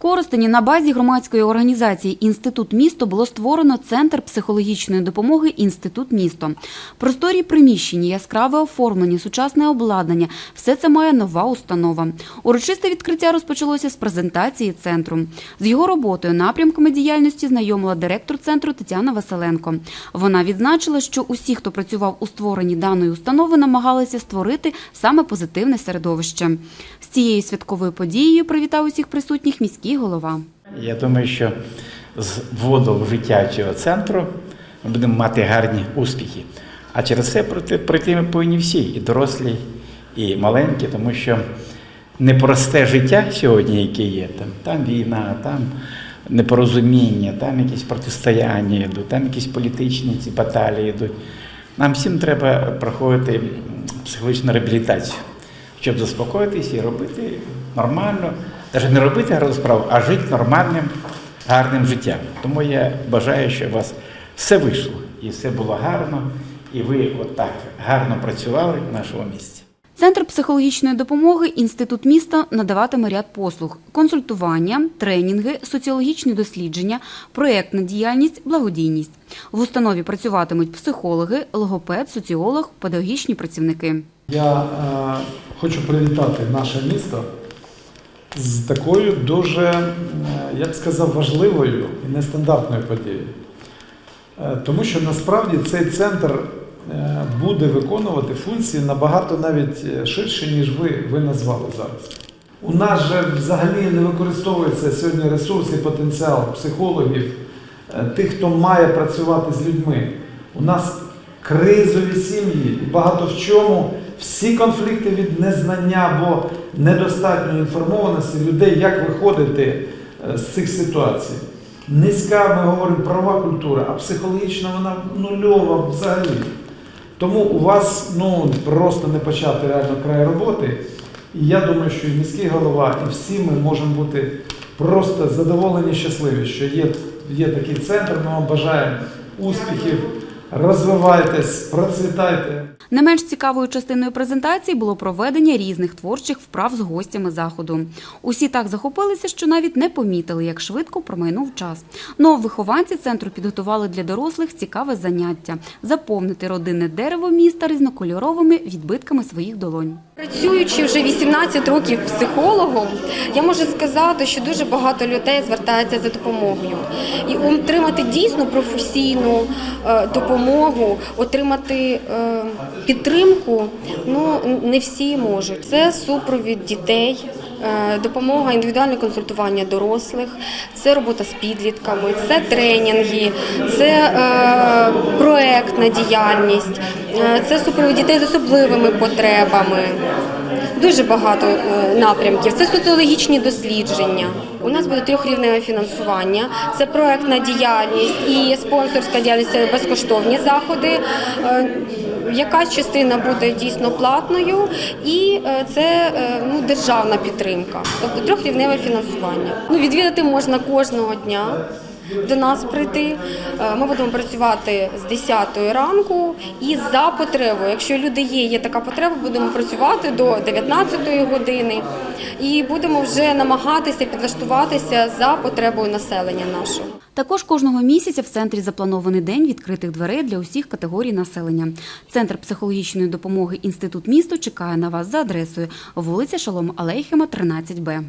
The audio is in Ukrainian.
Коростені на базі громадської організації Інститут місто було створено центр психологічної допомоги Інститут місто. Просторі приміщення, яскраве оформлення, сучасне обладнання все це має нова установа. Урочисте відкриття розпочалося з презентації центру. З його роботою, напрямками діяльності знайомила директор центру Тетяна Василенко. Вона відзначила, що усі, хто працював у створенні даної установи, намагалися створити саме позитивне середовище. З цією святковою подією привітав усіх присутніх міський голова. Я думаю, що з вводом життя цього центру ми будемо мати гарні успіхи. А через це пройти ми повинні всі, і дорослі, і маленькі, тому що непросте життя сьогодні, яке є, там, там війна, там непорозуміння, там якісь протистояння йдуть, там якісь політичні ці баталії йдуть. Нам всім треба проходити психологічну реабілітацію, щоб заспокоїтися і робити нормально, навіть не робити гарну справу, а жити нормальним, гарним життям. Тому я бажаю, щоб у вас все вийшло і все було гарно, і ви отак гарно працювали в нашому місті. Центр психологічної допомоги Інститут міста надаватиме ряд послуг: консультування, тренінги, соціологічні дослідження, проєктна діяльність, благодійність. В установі працюватимуть психологи, логопед, соціолог, педагогічні працівники. Я е, хочу привітати наше місто з такою дуже, е, я б сказав, важливою і нестандартною подією. Е, тому що насправді цей центр е, буде виконувати функції набагато навіть ширше, ніж ви, ви назвали зараз. У нас же взагалі не використовується сьогодні ресурс і потенціал психологів, тих, хто має працювати з людьми. У нас кризові сім'ї, і багато в чому всі конфлікти від незнання або недостатньої інформованості людей, як виходити е, з цих ситуацій. Низька, ми говоримо, права культура, а психологічна вона нульова взагалі. Тому у вас ну, просто не почати реально край роботи. І я думаю, що і міський голова, і всі ми можемо бути просто задоволені, щасливі, що є, є такий центр. Ми вам бажаємо успіхів, розвивайтесь, процвітайте. Не менш цікавою частиною презентації було проведення різних творчих вправ з гостями заходу. Усі так захопилися, що навіть не помітили, як швидко промайнув час. Ну а вихованці центру підготували для дорослих цікаве заняття заповнити родинне дерево міста різнокольоровими відбитками своїх долонь. Працюючи вже 18 років психологом, я можу сказати, що дуже багато людей звертається за допомогою. І отримати дійсно професійну е, допомогу, отримати е, підтримку, ну не всі можуть. Це супровід дітей. е, Допомога індивідуальне консультування дорослих, це робота з підлітками, це тренінги, це е, проектна діяльність, це супровід дітей з особливими потребами. Дуже багато е, напрямків. Це соціологічні дослідження. У нас буде трьохрівневе фінансування. Це проектна діяльність і спонсорська діяльність це безкоштовні заходи. Е, Якась частина буде дійсно платною, і е, це ну, державна підтримка, тобто трьохрівневе фінансування. Ну, відвідати можна кожного дня до нас прийти. Е, Ми будемо працювати з 10 ранку і за потребою. Якщо люди є, є така потреба, будемо працювати до 19 години і будемо вже намагатися підлаштуватися за потребою населення нашого. Також кожного місяця в центрі запланований день відкритих дверей для усіх категорій населення. Центр психологічної допомоги Інститут місто чекає на вас за адресою вулиця Шалом Алейхема, 13Б.